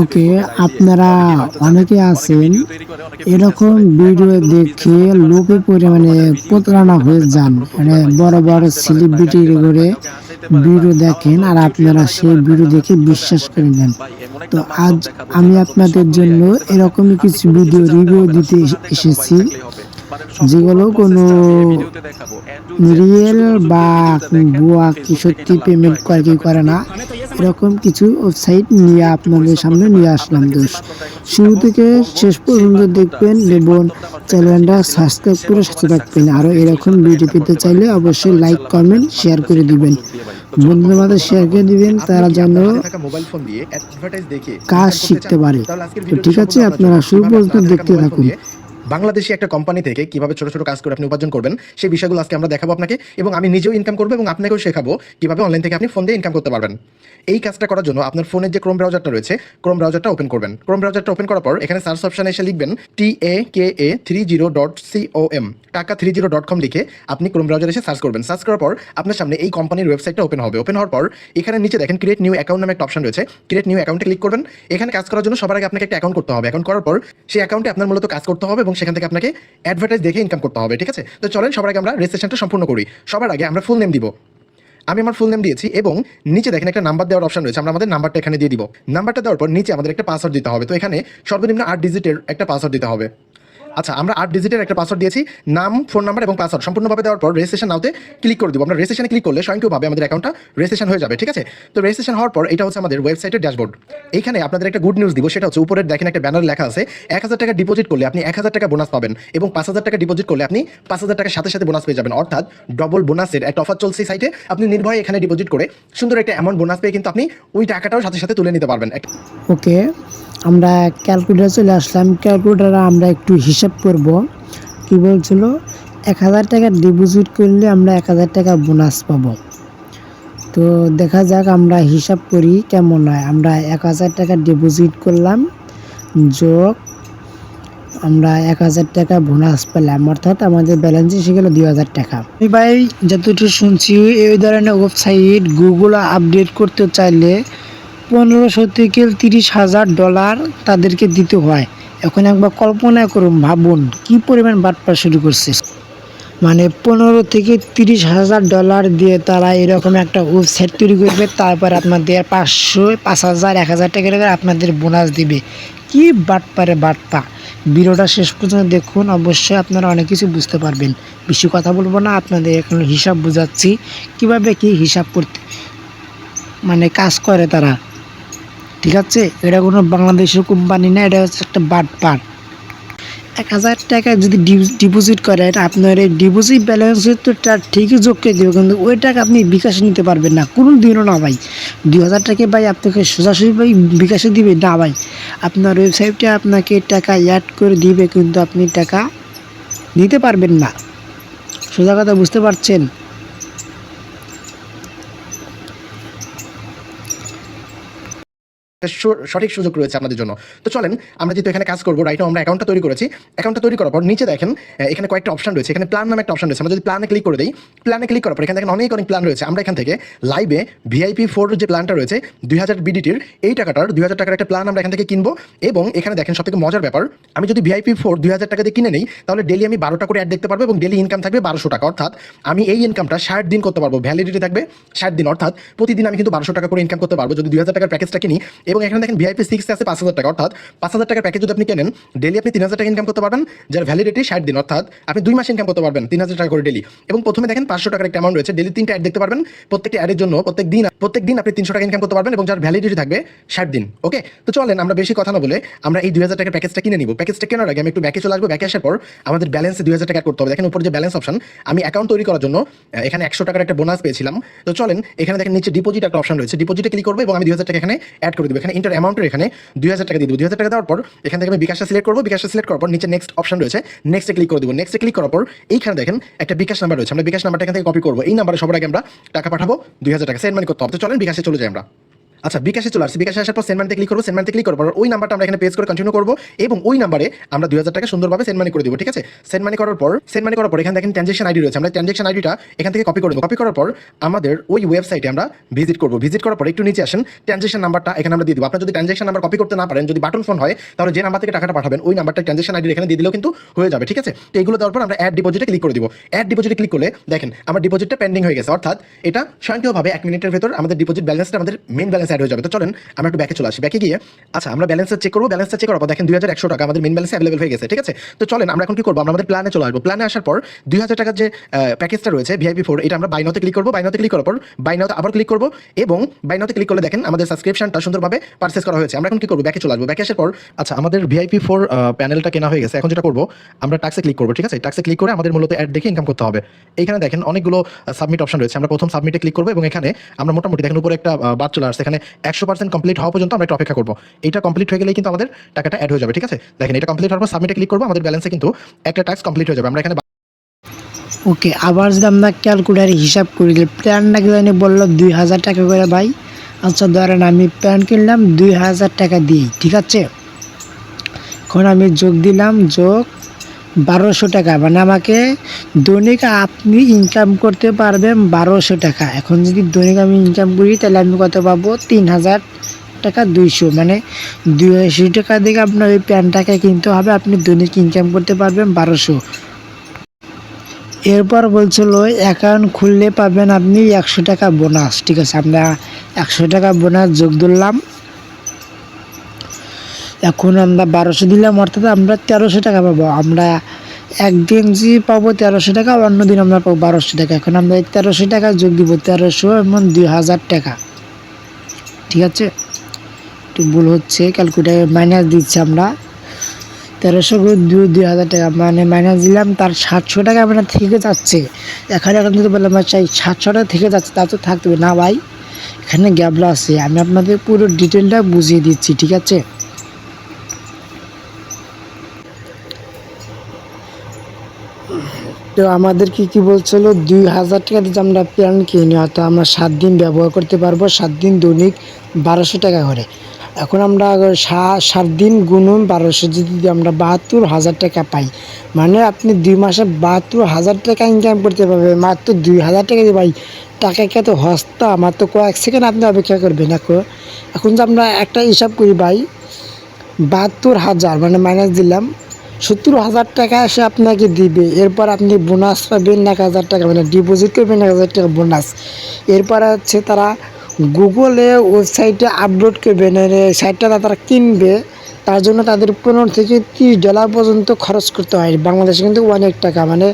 ওকে আপনারা অনেকে আছেন এরকম ভিডিও দেখে লোভে পড়ে মানে প্রতারণা হয়ে যান। মানে বড় বড় সেলিব্রিটি করে ভিডিও দেখেন আর আপনারা সেই ভিডিও দেখে বিশ্বাস করে নেন। তো আজ আমি আপনাদের জন্য এরকমই কিছু ভিডিও রিভিউ দিতে এসেছি। মানে যেগুলো কোনো রিয়েল বা ভুয়া কি সত্যি পেমেন্ট করে কি করে না। এরকম কিছু ওয়েবসাইট নিয়ে আপনাদের সামনে নিয়ে আসলাম দোষ শুরু থেকে শেষ পর্যন্ত দেখবেন এবং চ্যানেলটা সাবস্ক্রাইব করে সাথে থাকবেন আরও এরকম ভিডিও পেতে চাইলে অবশ্যই লাইক কমেন্ট শেয়ার করে দিবেন বন্ধুদের মাঝে শেয়ার করে দিবেন তারা যেন কাজ শিখতে পারে। তো ঠিক আছে, আপনার শুরু পর্যন্ত দেখতে থাকুন। বাংলাদেশি একটা কোম্পানি থেকে কীভাবে ছোট ছোট কাজ করে আপনি উপার্জন করবেন, সেই বিষয়গুলো আজকে আমরা দেখাবো আপনাকে এবং আমি নিজেও ইনকাম করব এবং আপনাকেও শেখাবো কীভাবে অনলাইন থেকে আপনি ফোন দিয়ে ইনকাম করতে পারবেন। এই কাজটা করার জন্য আপনার ফোনের যে ক্রোম ব্রাউজারটা রয়েছে ক্রোম ব্রাউজারটা ওপেন করবেন। ক্রোম ব্রাউজারটা ওপেন করার পর এখানে সার্চ অপশনে এসে লিখবেন T A K A three zero dot C O M Taka three zero dot com লিখে আপনি ক্রোম ব্রাউজারে এসে সার্চ করবেন। সার্চ করার পর আপনার সামনে এই কোম্পানির ওয়েবসাইটটা ওপেন হবে। ওপেন হওয়ার পর এখানে নিচে দেখেন ক্রিয়েট নিউ অ্যাকাউন্ট নামে একটা অপশন রয়েছে। ক্রিয়েট নিউ অ্যাকাউন্টে ক্লিক করবেন। এখানে কাজ করার জন্য সবার আগে আপনাকে একটা অ্যাকাউন্ট করতে হবে। অ্যাকাউন্ট করার পর সেই অ্যাকাউন্টে আপনার মূলত কাজ করতে হবে এবং সেখান থেকে আপনাকে অ্যাডভার্টাইজ দেখে ইনকাম করতে হবে, ঠিক আছে? তো চলেন, সবার আগে আমরা রেজিস্ট্রেশনটা সম্পূর্ণ করি। সবার আগে আমরা ফুল নেম দিব। আমি আমার ফুল নেম দিয়েছি এবং নিচে দেখেন একটা নাম্বার দেওয়ার অপশন রয়েছে, আমরা আমাদের নাম্বারটা এখানে দিয়ে দিব। নাম্বারটা দেওয়ার পর নিচে আমাদের একটা পাসওয়ার্ড দিতে হবে। তো এখানে সর্বনিম্ন আট ডিজিটের একটা পাসওয়ার্ড দিতে হবে। আচ্ছা আমরা আট ডিজিটের একটা পাসওয়ার্ড দিয়েছি, নাম ফোন নাম্বার এবং পাসওয়ার্ড সম্পূর্ণভাবে দেওয়ার পর রেজিস্ট্রেশন নাওতে ক্লিক করে দিব। আমরা রেজিস্ট্রেশনে ক্লিক করলে স্বয়ংক্রিয়ভাবে আমাদের অ্যাকাউন্টটা রেজিস্ট্রেশন হয়ে যাবে, ঠিক আছে? তো রেজিস্ট্রেশন হওয়ার পর এটা হচ্ছে আমাদের ওয়েবসাইটের ড্যাশবোর্ড এখানে আপনাদের একটা গুড নিউজ দিব, সেটা হচ্ছে উপরে দেখেন একটা ব্যানার লেখা আছে, এক হাজার টাকা ডিপোজিট করলে আপনি এক হাজার টাকা বোনাস পাবেন এবং পাঁচ হাজার টাকা ডিপোজিট করলে আপনি পাঁচ হাজার টাকার সাথে সাথে বোনাস পেয়ে যাবেন। অর্থাৎ ডবল বোনাসের একটা অফার চলছে সাইটে আপনি নির্ভয়ে এখানে ডিপোজিট করে সুন্দর একটা অ্যামাউন্ট বোনাস পেয়ে কিন্তু আপনি ওই টাকাটাও সাথে সাথে তুলে নিতে পারবেন। ওকে আমরা ক্যালকুলেটার চলে আসলাম। ক্যালকুলেটারে আমরা একটু হিসাব করব। কি বলছিল? এক হাজার টাকা ডিপোজিট করলে আমরা এক হাজার টাকা বোনাস পাব। তো দেখা যাক আমরা হিসাব করি কেমন হয়। আমরা এক হাজার টাকা ডিপোজিট করলাম, যোগ আমরা এক হাজার টাকা বোনাস পেলাম। অর্থাৎ আমাদের ব্যালেন্স এসে গেল দুই হাজার টাকা। ভাই যতটুকু শুনছি, এই ধরনের ওয়েবসাইট গুগল আপডেট করতে চাইলে পনেরোশো থেকে তিরিশ হাজার ডলার তাদেরকে দিতে হয়। এখন একবার কল্পনা করুন, ভাবুন, কি পরিমাণ বাটপা শুরু করছে। মানে পনেরো থেকে তিরিশ হাজার ডলার দিয়ে তারা এরকম একটা ওয়েবসাইট তৈরি করবে, তারপর আপনাদের পাঁচশো, পাঁচ হাজার, এক হাজার টাকা করে আপনাদের বোনাস দিবে। কি বাটপারে বাটপা। ভিডিওটা শেষ পর্যন্ত দেখুন, অবশ্যই আপনারা অনেক কিছু বুঝতে পারবেন। বেশি কথা বলব না, আপনাদের এখন হিসাব বোঝাচ্ছি। কীভাবে কি হিসাব করতে মানে কাজ করে তারা। ঠিক আছে? এটা কোনো বাংলাদেশের কোম্পানি না, এটা হচ্ছে একটা বাট পাট এক হাজার টাকা যদি ডিপোজিট করেন আপনার এই ডিপোজিট ব্যালেন্স তো ঠিকই যোগ করে দেবে, কিন্তু ওই টাকা আপনি বিকাশে নিতে পারবেন না। কোনো দিনও না ভাই। দুই হাজার টাকা ভাই আপনাকে সোজাসুজি ভাই বিকাশে দিবে? না ভাই। আপনার ওয়েবসাইটে আপনাকে টাকা অ্যাড করে দিবে, কিন্তু আপনি টাকা নিতে পারবেন না। সোজা কথা বুঝতে পারছেন? সঠিক সুযোগ রয়েছে আপনাদের জন্য। তো চলেন, আমরা যেহেতু এখানে কাজ করব রাইট আমরা অ্যাকাউন্টটা তৈরি করেছি। অ্যাকাউন্টটা তৈরি করার পর নিচে দেখেন এখানে কয়েকটা অপশন রয়েছে। এখানে প্ল্যান নামে একটা অপশন রয়েছে। আমরা যদি প্ল্যানে ক্লিক করে দিই প্ল্যানে ক্লিক করার পর এখানে দেখেন অনেক অনেক প্ল্যান রয়েছে। আমরা এখান থেকে লাইভে ভিআইপি ফোর যে প্ল্যানটা রয়েছে, দুই হাজার বিডিটির এই টাকাটার দুই হাজার টাকার একটা প্ল্যান আমরা এখান থেকে কিনবো। এবং এখানে দেখেন সব থেকে মজার ব্যাপার, আমি যদি ভিআইপি ফোর দুই হাজার টাকা দিয়ে কিনে নিই, তাহলে ডেলি আমি বারোটা করে অ্যাড দেখতে পারব এবং ডেলি ইনকাম থাকবে বারোশো টাকা। অর্থাৎ আমি এই ইনকামটা ষাট দিন করতে পারব। ভ্যালিডিটি থাকবে ষাট দিন। অর্থাৎ প্রতিদিন আমি কিন্তু বারোশো টাকা করে ইনকাম করতে পারব। যদি দুই হাজার টাকার প্যাকেজটা কিনি এবং এখানে দেখেন ভিআইপি সিক্স আছে পাঁচ হাজার টাকা। অর্থাৎ পাঁচ হাজার টাকার প্যাকেজ যদি আপনি কেনেন ডেলি আপনি তিন হাজার টাকা ইনকাম করতে পারবেন। যার ভ্যালিডিটি ষাট দিন, অর্থাৎ আপনি দুই মাস ইনকাম করতে পারবেন তিন হাজার টাকা করে ডেলি এবং প্রথমে দেখেন পাঁচশো টাকার একটা অ্যামাউন্ট রয়েছে। ডেলি তিনটা অ্যাড দেখতে পারবেন। প্রত্যেকটি অ্যাডের জন্য প্রত্যেক দিন প্রত্যেক দিন আপনি তিনশো টাকা ইনকাম করতে পারবেন এবং যার ভ্যালিডিটি থাকবে ষাট দিন। ওকে তো চলেন, আমরা বেশি কথা না বলে আমরা এই দুই হাজার টাকার প্যাকেজটা কিনে নিব। প্যাকেজটা কেনার আগে আমি একটু ব্যাকে চলে আসব। ব্যাকে আসার পর আমাদের ব্যালেন্সে দুই হাজার টাকা করতে হবে। দেখেন, উপরে যে ব্যালেন্স অপশন আমি অ্যাকাউন্ট তৈরি করার জন্য এখানে একশো টাকার একটা বোনাস পেয়েছিলাম। তো চলেন, এখানে দেখেন নিচে ডিপোজিট একটা অপশন রয়েছে। ডিপোজিটে ক্লিক করব এবং আমি দুই হাজার টাকা এখানে অ্যাড করে দেবো। এখানে ইন্টার অ্যামাউন্টের এখানে দুই হাজার টাকা দিয়ে দেবো। দুই হাজার টাকা দেওয়ার পর এখান থেকে আমি বিকাশটা সিলেক্ট করব। বিকাশটা সিলেক্ট করার পর নিচে নেক্সট অপশন রয়েছে। নেক্সটে ক্লিক করে দেবো। নেক্সটে ক্লিক করার পর এইখানে দেখেন একটা বিকাশ নাম্বার রয়েছে। আমরা বিকাশ নাম্বারটা এখান থেকে কপি করব। এই নাম্বারে সবার আগে আমরা টাকা পাঠাবো। দুই হাজার টাকা সেন্ড মানি করতে হবে। চলেন বিকাশে চলে যাই আমরা। আচ্ছা বিকাশে চলে আসছে। বিকাশে আসার পর সেন্ড মানিতে ক্লিক করব সেন্ড মানিতে ক্লিক পর ওই নাম্বারটা আমরা এখানে পেজ করে কন্টিনিউ করব এবং ওই নাম্বারে আমরা দুই হাজার টাকা সুন্দরভাবে সেন্ড মানি করে দিব, ঠিক আছে? সেন্ড মানি করার পর সেন্ড মানি করার পর এখানে দেখেন ট্রানজেকশন আইডি রয়েছে। আমরা ট্রানজেকশন আইডিটা এখান থেকে কপি করব কপি করার পর আমাদের ওই ওয়েবসাইটে আমরা ভিজিট করব। ভিজিট করার পর একটু নিচে আসেন ট্রানজেকশন নাম্বারটা এখানে আমরা দিয়ে দিব। আপনার যদি ট্রানজেকশন নাম্বার কপি করতে না পারেন, যদি বাটন ফোন হয়, তাহলে যে নাম্বার থেকে টাকাটা পাঠাবেন, ওই নাম্বারটা ট্রানজেকশন আইডি এখানে দিয়ে দিলেও কিন্তু হয়ে যাবে, ঠিক আছে? তো এগুলো দেওয়ার পর আমরা অ্যাড ডিপোজিটে ক্লিক করে দিব। অ্যাড ডিপোজিটে ক্লিক করলে দেখেন, আমার ডিপোজিটটা পেন্ডিং হয়ে গেছে। অর্থাৎ এটা স্বয়ংক্রিয়ভাবে এক মিনিটের ভেতর আমাদের ডিপোজিট ব্যালেন্সটা আমাদের মেন ব্যালেন্স অ্যাড হয়ে যাবে। তো চলেন, আমরা একটু ব্যাকে চলে আসি। ব্যাকে গিয়ে আচ্ছা আমরা ব্যালেন্সটা চেক করব। ব্যালেন্সটা চেক করার পর দেখেন দুই হাজার একশো টাকা আমাদের মেন ব্যালেন্স অ্যাভেলেবল হয়ে গেছে, ঠিক আছে? তো চলেন, আমরা এখন কি করব? আমাদের প্ল্যানে চলে আসব। প্ল্যানে আসার পর দুই হাজার টাকার যে প্যাকেজটা রয়েছে ভিআইপি ফোর এটা আমরা বাইনাতে ক্লিক করব। বাইনাতে ক্লিক করার পর বাইনাতে আবার ক্লিক করব এবং বাইনাতে ক্লিক করলে দেখেন আমাদের সাবস্ক্রিপশনটা সুন্দরভাবে পারচেস করা হয়েছে। আমরা এখন কি করব? ব্যাকে চলে আসব। ব্যাকে আসার পর আচ্ছা আমাদের ভিআইপি ফোর প্যানেলটা কেনা হয়ে গেছে। এখন যেটা করব, আমরা টাক্সে ক্লিক করব, ঠিক আছে? টাক্সে ক্লিক করে আমাদের মূলত অ্যাড দেখে ইনকাম করতে হবে। এখানে দেখেন অনেকগুলো সাবমিট অপশন রয়েছে। আমরা প্রথম সাবমিটে ক্লিক করব এবং এখানে আমরা মোটামুটি দেখেন উপরে একটা বাদ চলে আসছে। এখানে একশো পার্সেন্ট কমপ্লিট হওয়া পর্যন্ত আমরা অপেক্ষা করব। এটা কমপ্লিট হয়ে গেলেই কিন্তু আমাদের টাকাটা অ্যাড হয়ে যাবে, ঠিক আছে? দেখেন, এটা কমপ্লিট হওয়ার পর সাবমিটে ক্লিক করব, আমাদের ব্যালেন্সে কিন্তু একটা টাক্স কমপ্লিট হয়ে যাবে। আমরা এখানে ওকে আবার যদি আমরা ক্যালকুলেটারে হিসাব করি প্যান্টটা জানি বলল দুই হাজার টাকা করে ভাই? আচ্ছা ধরেন আমি প্যান্ট কিনলাম দুই হাজার টাকা দিই ঠিক আছে? এখন আমি যোগ দিলাম, যোগ বারোশো টাকা। মানে আমাকে দৈনিক আপনি ইনকাম করতে পারবেন বারোশো টাকা। এখন যদি দৈনিক আমি ইনকাম করি, তাহলে আমি কত পাবো? তিন হাজার টাকা দুইশো। মানে দুই আশি টাকা দিকে আপনার ওই প্যান্টটাকে কিনতে হবে। আপনি দৈনিক ইনকাম করতে পারবেন বারোশো। এরপর বলছিল অ্যাকাউন্ট খুললে পাবেন আপনি একশো টাকা বোনাস ঠিক আছে, আমরা একশো টাকা বোনাস যোগ ধরলাম। এখন আমরা বারোশো দিলাম, অর্থাৎ আমরা তেরোশো টাকা পাবো। আমরা একদিন যে পাবো তেরোশো টাকা, অন্য দিন আমরা পাবো বারোশো টাকা। এখন আমরা এই তেরোশো টাকা যোগ দিব, তেরোশো এবং দুই হাজার টাকা। ঠিক আছে? একটু ভুল হচ্ছে ক্যালকুলেটার মাইনাস দিচ্ছি আমরা। তেরোশো দুই দুই হাজার টাকা মানে মাইনাস দিলাম, তার সাতশো টাকা মানে থেকে যাচ্ছে। এখানে এখন যদি বললাম চাই সাতশো টাকা থেকে যাচ্ছে, তা তো থাকতে হবে। না ভাই, এখানে গ্যাবলা আছে। আমি আপনাদের পুরো ডিটেলটা বুঝিয়ে দিচ্ছি, ঠিক আছে? তো আমাদের কি কি বলছিল? দুই হাজার টাকা দিয়ে আমরা প্যান কিনি হয়তো আমরা সাত দিন ব্যবহার করতে পারব, সাত দিন দৈনিক বারোশো টাকা করে। এখন আমরা সাত দিন গুনুন বারোশো, যদি আমরা বাহাত্তর হাজার টাকা পাই। মানে আপনি দুই মাসে বাহাত্তর হাজার টাকা ইনকাম করতে পারবেন, মাত্র দুই হাজার টাকা দিয়ে ভাই, টাকা কে তো হস্তা মাত্র কয়েক সেকেন্ড আপনি অপেক্ষা করবেন এখন এখন যে আমরা একটা হিসাব করি ভাই, বাহাত্তর হাজার মানে মাইনাস দিলাম সত্তর হাজার টাকা এসে আপনাকে দিবে। এরপর আপনি বোনাস পাবেন এক হাজার টাকা মানে ডিপোজিট করবেন এক হাজার টাকা বোনাস এরপর হচ্ছে তারা গুগলে ওয়েবসাইটে আপলোড করবে মানে সাইটটা তারা কিনবে, তার জন্য তাদের পনেরো থেকে তিরিশ ডলার পর্যন্ত খরচ করতে হয়। বাংলাদেশে কিন্তু অনেক টাকা মানে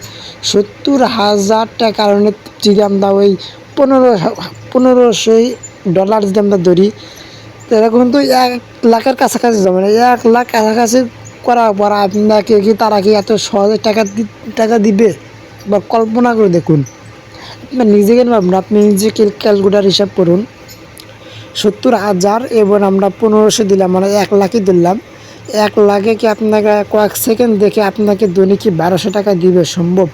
সত্তর হাজার টাকার মানে যদি আমরা ওই পনেরো পনেরোশো ডলার যদি আমরা ধরি এরকম তো এক লাখের কাছাকাছি যাবে মানে এক লাখ কাছাকাছি করার পর আপনাকে কি তারা কি এত সহজে টাকা টাকা দিবে? বা কল্পনা করে দেখুন। আপনার নিজেকে ভাবুন, আপনি নিজে ক্যালকুলেটার হিসাব করুন। সত্তর হাজার এবং আমরা পনেরোশো দিলাম মানে এক লাখই দিলাম এক লাখে কি আপনাকে কয়েক সেকেন্ড দেখে আপনাকে দৈনিক বারোশো টাকা দিবে? সম্ভব।